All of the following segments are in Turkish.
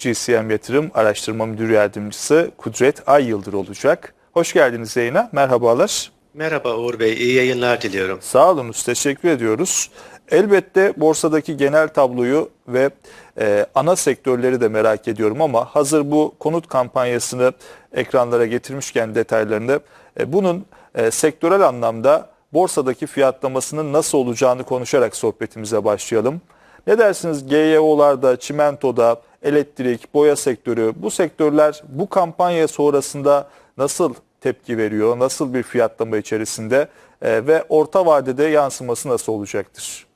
GCM Yatırım Araştırma Müdür Yardımcısı Kudret Ay Yıldır olacak. Hoş geldiniz yayına. Merhabalar. Merhaba Uğur Bey, iyi yayınlar diliyorum. Sağ olunuz, teşekkür ediyoruz. Elbette borsadaki genel tabloyu ve e, ana sektörleri de merak ediyorum ama hazır bu konut kampanyasını ekranlara getirmişken detaylarını e, bunun e, sektörel anlamda borsadaki fiyatlamasının nasıl olacağını konuşarak sohbetimize başlayalım. Ne dersiniz GYO'larda, çimentoda, elektrik, boya sektörü bu sektörler bu kampanya sonrasında nasıl tepki veriyor, nasıl bir fiyatlama içerisinde e, ve orta vadede yansıması nasıl olacaktır?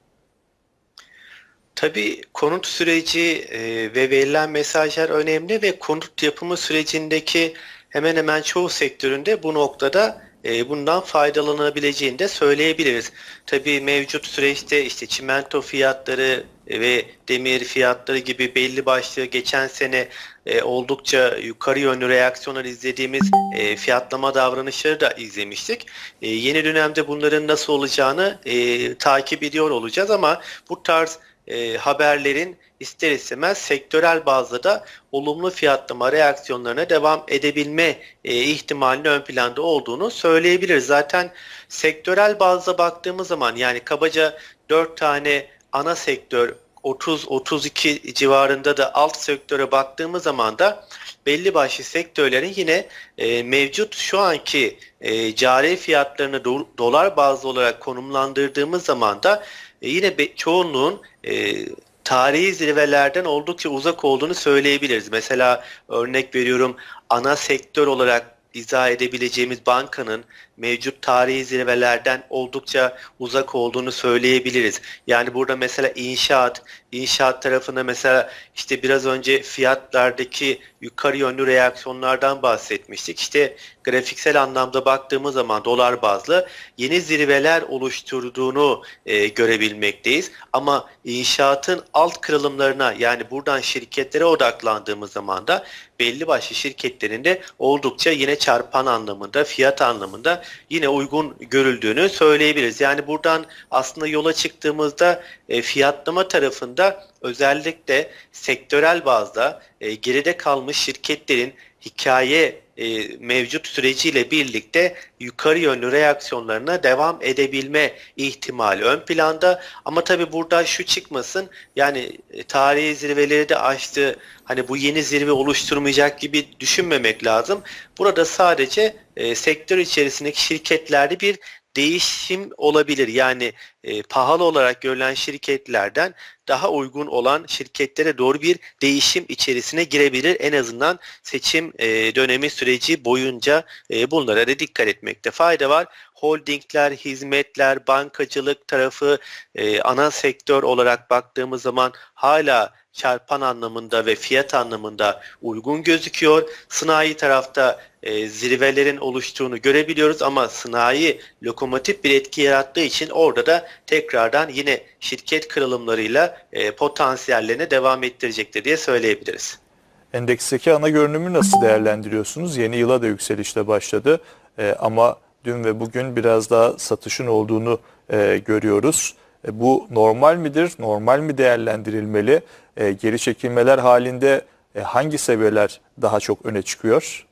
Tabii konut süreci e, ve verilen mesajlar önemli ve konut yapımı sürecindeki hemen hemen çoğu sektöründe bu noktada e, bundan faydalanabileceğini de söyleyebiliriz. Tabii mevcut süreçte işte çimento fiyatları ve demir fiyatları gibi belli başlı geçen sene e, oldukça yukarı yönlü reaksiyonlar izlediğimiz e, fiyatlama davranışları da izlemiştik. E, yeni dönemde bunların nasıl olacağını e, takip ediyor olacağız ama bu tarz e, haberlerin ister istemez sektörel bazda da olumlu fiyatlama reaksiyonlarına devam edebilme e, ihtimalinin ön planda olduğunu söyleyebiliriz. Zaten sektörel bazda baktığımız zaman yani kabaca 4 tane ana sektör 30-32 civarında da alt sektöre baktığımız zaman da belli başlı sektörlerin yine e, mevcut şu anki e, cari fiyatlarını do- dolar bazlı olarak konumlandırdığımız zaman da e, yine çoğunluğun e, tarihi zirvelerden oldukça uzak olduğunu söyleyebiliriz. Mesela örnek veriyorum ana sektör olarak izah edebileceğimiz bankanın mevcut tarihi zirvelerden oldukça uzak olduğunu söyleyebiliriz. Yani burada mesela inşaat, inşaat tarafında mesela işte biraz önce fiyatlardaki yukarı yönlü reaksiyonlardan bahsetmiştik. İşte grafiksel anlamda baktığımız zaman dolar bazlı yeni zirveler oluşturduğunu e, görebilmekteyiz. Ama inşaatın alt kırılımlarına yani buradan şirketlere odaklandığımız zaman da belli başlı şirketlerin de oldukça yine çarpan anlamında, fiyat anlamında yine uygun görüldüğünü söyleyebiliriz. Yani buradan aslında yola çıktığımızda e, fiyatlama tarafında özellikle sektörel bazda e, geride kalmış şirketlerin hikaye e, mevcut süreciyle birlikte yukarı yönlü reaksiyonlarına devam edebilme ihtimali ön planda. Ama tabi burada şu çıkmasın yani e, tarihi zirveleri de aştı hani bu yeni zirve oluşturmayacak gibi düşünmemek lazım. Burada sadece e, sektör içerisindeki şirketlerde bir değişim olabilir. Yani e, pahalı olarak görülen şirketlerden daha uygun olan şirketlere doğru bir değişim içerisine girebilir. En azından seçim e, dönemi süreci boyunca e, bunlara da dikkat etmekte fayda var. Holdingler, hizmetler, bankacılık tarafı e, ana sektör olarak baktığımız zaman hala çarpan anlamında ve fiyat anlamında uygun gözüküyor. Sanayi tarafta e, zirvelerin oluştuğunu görebiliyoruz ama sanayi lokomotif bir etki yarattığı için orada da tekrardan yine şirket kırılımlarıyla e, potansiyellerine devam ettirecektir diye söyleyebiliriz. Endeksteki ana görünümü nasıl değerlendiriyorsunuz? Yeni yıla da yükselişle başladı E, ama dün ve bugün biraz daha satışın olduğunu e, görüyoruz. E, bu normal midir? Normal mi değerlendirilmeli? E, geri çekilmeler halinde e, hangi seviyeler daha çok öne çıkıyor?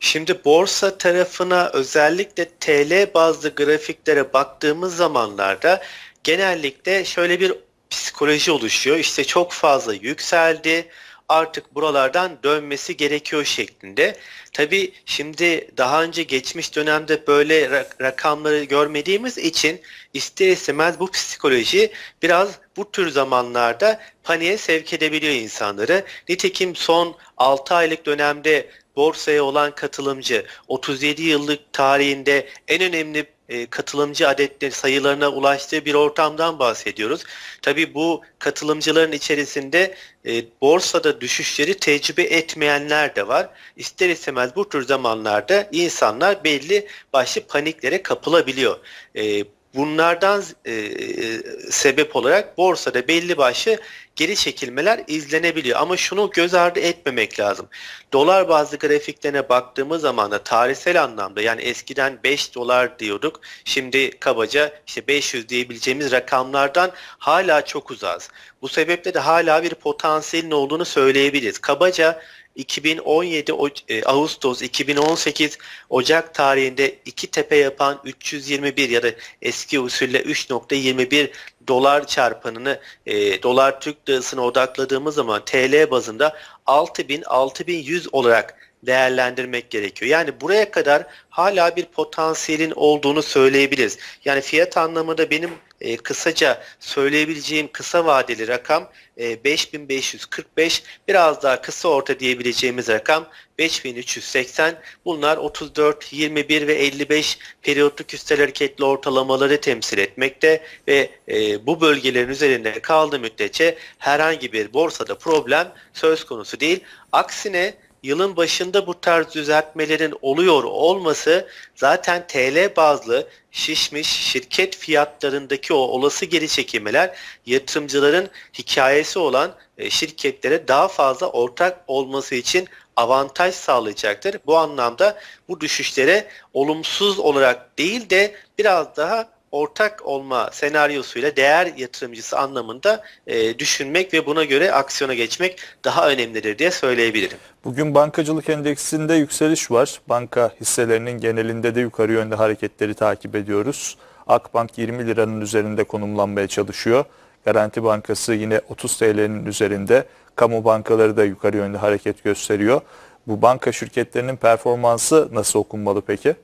Şimdi borsa tarafına özellikle TL bazlı grafiklere baktığımız zamanlarda genellikle şöyle bir psikoloji oluşuyor. İşte çok fazla yükseldi. Artık buralardan dönmesi gerekiyor şeklinde. Tabii şimdi daha önce geçmiş dönemde böyle ra- rakamları görmediğimiz için ister istemez bu psikoloji biraz bu tür zamanlarda paniğe sevk edebiliyor insanları. Nitekim son 6 aylık dönemde borsaya olan katılımcı 37 yıllık tarihinde en önemli e, katılımcı adetleri sayılarına ulaştığı bir ortamdan bahsediyoruz. Tabii bu katılımcıların içerisinde e, borsada düşüşleri tecrübe etmeyenler de var. İster istemez bu tür zamanlarda insanlar belli başlı paniklere kapılabiliyor. E, bunlardan e, e, sebep olarak borsada belli başlı geri çekilmeler izlenebiliyor. Ama şunu göz ardı etmemek lazım. Dolar bazlı grafiklerine baktığımız zaman da tarihsel anlamda yani eskiden 5 dolar diyorduk. Şimdi kabaca işte 500 diyebileceğimiz rakamlardan hala çok uzağız. Bu sebeple de hala bir potansiyelin olduğunu söyleyebiliriz. Kabaca 2017 O- e, Ağustos 2018 Ocak tarihinde iki tepe yapan 321 ya da eski usulle 3.21 dolar çarpanını e, dolar Türk lirasına odakladığımız zaman TL bazında 6000 6100 olarak değerlendirmek gerekiyor. Yani buraya kadar hala bir potansiyelin olduğunu söyleyebiliriz. Yani fiyat anlamında benim e, kısaca söyleyebileceğim kısa vadeli rakam e, 5545 biraz daha kısa orta diyebileceğimiz rakam 5380 bunlar 34 21 ve 55 periyotluk üstel hareketli ortalamaları temsil etmekte ve e, bu bölgelerin üzerinde kaldığı müddetçe herhangi bir borsada problem söz konusu değil. Aksine yılın başında bu tarz düzeltmelerin oluyor olması zaten TL bazlı şişmiş şirket fiyatlarındaki o olası geri çekilmeler yatırımcıların hikayesi olan e, şirketlere daha fazla ortak olması için avantaj sağlayacaktır. Bu anlamda bu düşüşlere olumsuz olarak değil de biraz daha ortak olma senaryosuyla değer yatırımcısı anlamında e, düşünmek ve buna göre aksiyona geçmek daha önemlidir diye söyleyebilirim. Bugün bankacılık endeksinde yükseliş var. Banka hisselerinin genelinde de yukarı yönde hareketleri takip ediyoruz. Akbank 20 liranın üzerinde konumlanmaya çalışıyor. Garanti Bankası yine 30 TL'nin üzerinde. Kamu bankaları da yukarı yönde hareket gösteriyor. Bu banka şirketlerinin performansı nasıl okunmalı peki?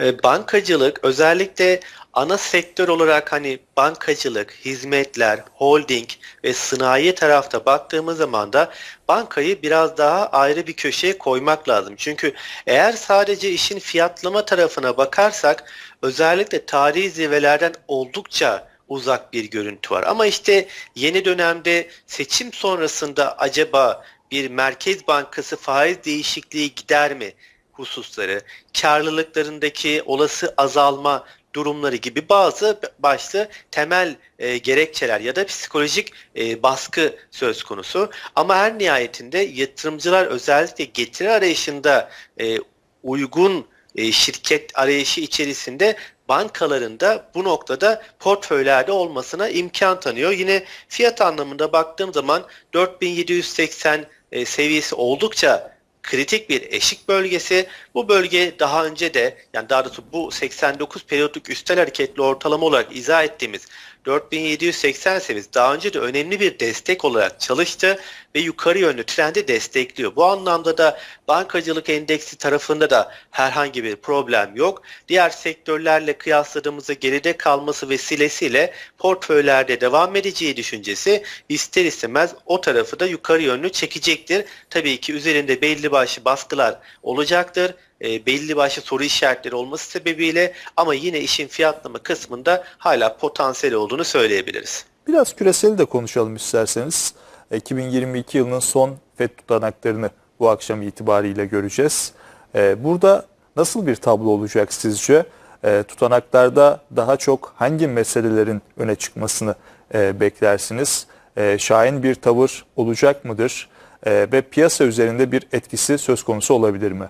E, Bankacılık özellikle ana sektör olarak hani bankacılık, hizmetler, holding ve sanayi tarafta baktığımız zaman da bankayı biraz daha ayrı bir köşeye koymak lazım. Çünkü eğer sadece işin fiyatlama tarafına bakarsak özellikle tarihi zirvelerden oldukça uzak bir görüntü var. Ama işte yeni dönemde seçim sonrasında acaba bir merkez bankası faiz değişikliği gider mi? Hususları, karlılıklarındaki olası azalma durumları gibi bazı başlı temel e, gerekçeler ya da psikolojik e, baskı söz konusu. Ama her nihayetinde yatırımcılar özellikle getiri arayışında e, uygun e, şirket arayışı içerisinde bankaların da bu noktada portföylerde olmasına imkan tanıyor. Yine fiyat anlamında baktığım zaman 4780 e, seviyesi oldukça kritik bir eşik bölgesi. Bu bölge daha önce de yani daha doğrusu bu 89 periyotluk üstel hareketli ortalama olarak izah ettiğimiz 4780 seviyesi daha önce de önemli bir destek olarak çalıştı ve yukarı yönlü trendi destekliyor. Bu anlamda da bankacılık endeksi tarafında da herhangi bir problem yok. Diğer sektörlerle kıyasladığımızda geride kalması vesilesiyle portföylerde devam edeceği düşüncesi ister istemez o tarafı da yukarı yönlü çekecektir. Tabii ki üzerinde belli başlı baskılar olacaktır e, belli başlı soru işaretleri olması sebebiyle ama yine işin fiyatlama kısmında hala potansiyel olduğunu söyleyebiliriz. Biraz küreseli de konuşalım isterseniz. 2022 yılının son FED tutanaklarını bu akşam itibariyle göreceğiz. Ee, Burada nasıl bir tablo olacak sizce? Ee, Tutanaklarda daha çok hangi meselelerin öne çıkmasını e, beklersiniz? Ee, Şahin bir tavır olacak mıdır? Ve piyasa üzerinde bir etkisi söz konusu olabilir mi?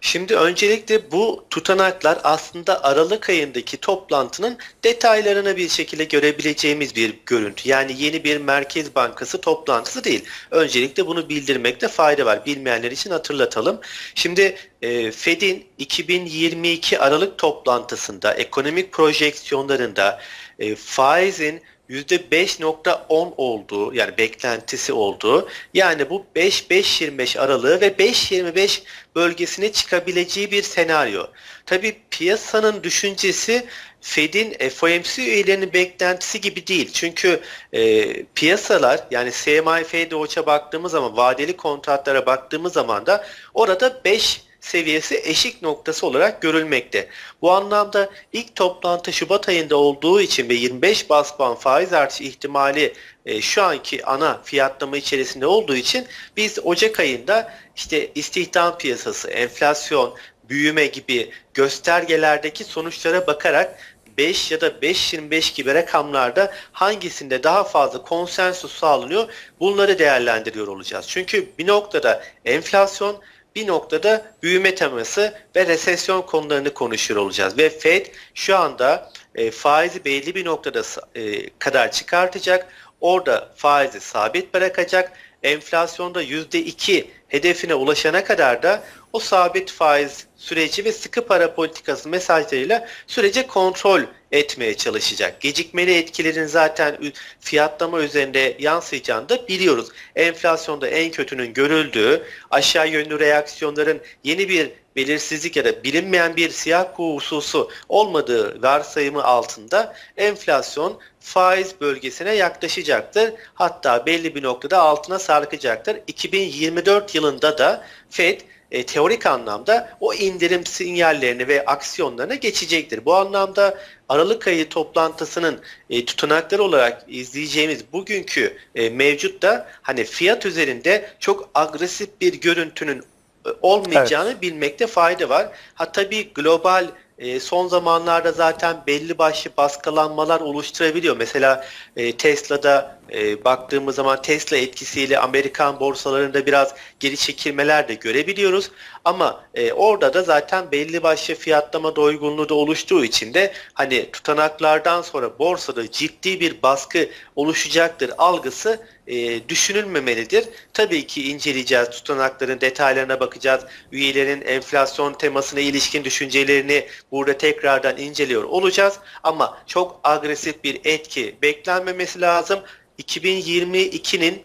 Şimdi öncelikle bu tutanaklar aslında Aralık ayındaki toplantının detaylarını bir şekilde görebileceğimiz bir görüntü. Yani yeni bir Merkez Bankası toplantısı değil. Öncelikle bunu bildirmekte fayda var. Bilmeyenler için hatırlatalım. Şimdi e, Fed'in 2022 Aralık toplantısında ekonomik projeksiyonlarında e, faizin %5.10 olduğu yani beklentisi olduğu yani bu 5-5.25 aralığı ve 5.25 bölgesine çıkabileceği bir senaryo. Tabi piyasanın düşüncesi Fed'in FOMC üyelerinin beklentisi gibi değil. Çünkü e, piyasalar yani CMI FEDOÇ'a baktığımız zaman vadeli kontratlara baktığımız zaman da orada 5 seviyesi eşik noktası olarak görülmekte. Bu anlamda ilk toplantı Şubat ayında olduğu için ve 25 bas puan faiz artışı ihtimali e, şu anki ana fiyatlama içerisinde olduğu için biz Ocak ayında işte istihdam piyasası, enflasyon, büyüme gibi göstergelerdeki sonuçlara bakarak 5 ya da 5.25 gibi rakamlarda hangisinde daha fazla konsensus sağlanıyor bunları değerlendiriyor olacağız. Çünkü bir noktada enflasyon bir noktada büyüme teması ve resesyon konularını konuşuyor olacağız. Ve Fed şu anda e, faizi belli bir noktada e, kadar çıkartacak. Orada faizi sabit bırakacak. Enflasyonda %2 hedefine ulaşana kadar da o sabit faiz süreci ve sıkı para politikası mesajlarıyla sürece kontrol etmeye çalışacak. Gecikmeli etkilerin zaten fiyatlama üzerinde yansıyacağını da biliyoruz. Enflasyonda en kötünün görüldüğü, aşağı yönlü reaksiyonların yeni bir belirsizlik ya da bilinmeyen bir siyah kuğu hususu olmadığı varsayımı altında enflasyon faiz bölgesine yaklaşacaktır. Hatta belli bir noktada altına sarkacaktır. 2024 yılında da Fed e, teorik anlamda o indirim sinyallerini ve aksiyonlarına geçecektir. Bu anlamda Aralık ayı toplantısının e, tutanakları olarak izleyeceğimiz bugünkü e, mevcut da hani fiyat üzerinde çok agresif bir görüntünün e, olmayacağını bilmekte fayda var. Ha tabii global e, son zamanlarda zaten belli başlı baskılanmalar oluşturabiliyor. Mesela e, Tesla'da e, baktığımız zaman Tesla etkisiyle Amerikan borsalarında biraz geri çekilmeler de görebiliyoruz. Ama e, orada da zaten belli başlı fiyatlama doygunluğu da oluştuğu için de hani tutanaklardan sonra borsada ciddi bir baskı oluşacaktır algısı e, düşünülmemelidir. Tabii ki inceleyeceğiz, tutanakların detaylarına bakacağız. Üyelerin enflasyon temasına ilişkin düşüncelerini burada tekrardan inceliyor olacağız. Ama çok agresif bir etki beklenmemesi lazım. 2022'nin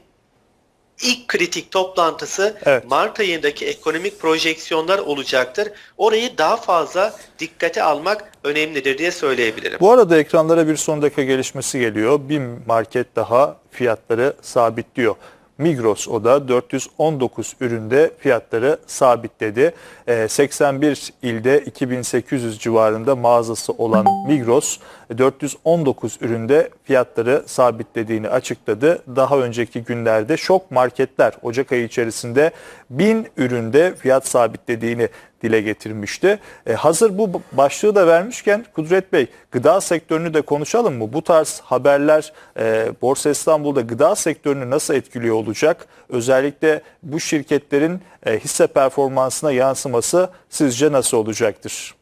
ilk kritik toplantısı Evet. Mart ayındaki ekonomik projeksiyonlar olacaktır. Orayı daha fazla dikkate almak önemlidir diye söyleyebilirim. Bu arada ekranlara bir son dakika gelişmesi geliyor. Bir market daha fiyatları sabitliyor. Migros o da 419 üründe fiyatları sabitledi. Ee, 81 ilde 2800 civarında mağazası olan Migros 419 üründe fiyatları sabitlediğini açıkladı. Daha önceki günlerde şok marketler Ocak ayı içerisinde 1000 üründe fiyat sabitlediğini dile getirmişti. E, hazır bu başlığı da vermişken Kudret Bey gıda sektörünü de konuşalım mı? Bu tarz haberler e, Borsa İstanbul'da gıda sektörünü nasıl etkiliyor olacak? Özellikle bu şirketlerin e, hisse performansına yansıması sizce nasıl olacaktır?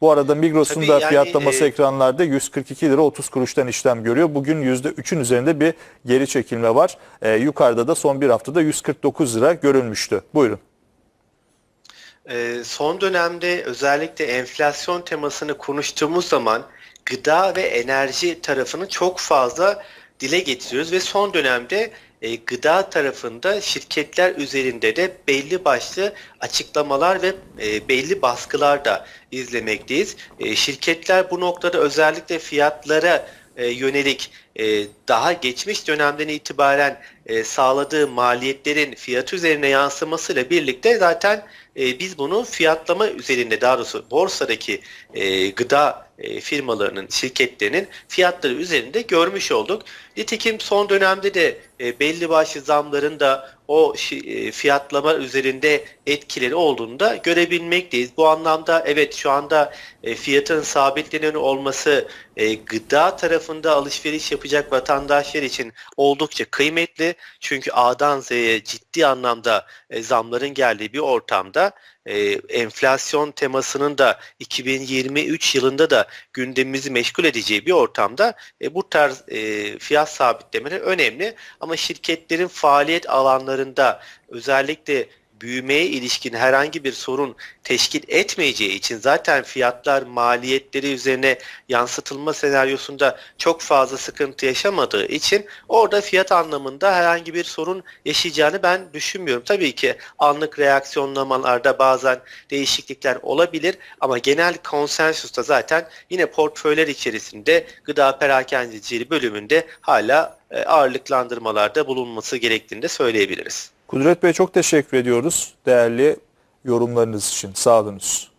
Bu arada Migros'un da yani, fiyatlaması e, ekranlarda 142 lira 30 kuruştan işlem görüyor. Bugün %3'ün üzerinde bir geri çekilme var. E, yukarıda da son bir haftada 149 lira görülmüştü. Buyurun. Ee, son dönemde özellikle enflasyon temasını konuştuğumuz zaman gıda ve enerji tarafını çok fazla dile getiriyoruz ve son dönemde e, gıda tarafında şirketler üzerinde de belli başlı açıklamalar ve e, belli baskılar da izlemekteyiz. E, şirketler bu noktada özellikle fiyatlara yönelik e, daha geçmiş dönemden itibaren e, sağladığı maliyetlerin fiyat üzerine yansımasıyla birlikte zaten e, biz bunu fiyatlama üzerinde daha doğrusu borsadaki gıda firmalarının, şirketlerinin fiyatları üzerinde görmüş olduk. Nitekim son dönemde de e, belli başlı zamların da o e, fiyatlama üzerinde etkileri olduğunu da görebilmekteyiz. Bu anlamda evet şu anda e, fiyatın sabitlenen olması gıda tarafında alışveriş yapacak vatandaşlar için oldukça kıymetli. Çünkü A'dan Z'ye ciddi anlamda zamların geldiği bir ortamda enflasyon temasının da 2023 yılında da gündemimizi meşgul edeceği bir ortamda bu tarz fiyat sabitlemeleri önemli. Ama şirketlerin faaliyet alanlarında özellikle büyümeye ilişkin herhangi bir sorun teşkil etmeyeceği için zaten fiyatlar maliyetleri üzerine yansıtılma senaryosunda çok fazla sıkıntı yaşamadığı için orada fiyat anlamında herhangi bir sorun yaşayacağını ben düşünmüyorum. Tabii ki anlık reaksiyonlamalarda bazen değişiklikler olabilir ama genel konsensusta zaten yine portföyler içerisinde gıda perakendeciliği bölümünde hala ağırlıklandırmalarda bulunması gerektiğini de söyleyebiliriz. Kudret Bey çok teşekkür ediyoruz değerli yorumlarınız için. Sağ olunuz.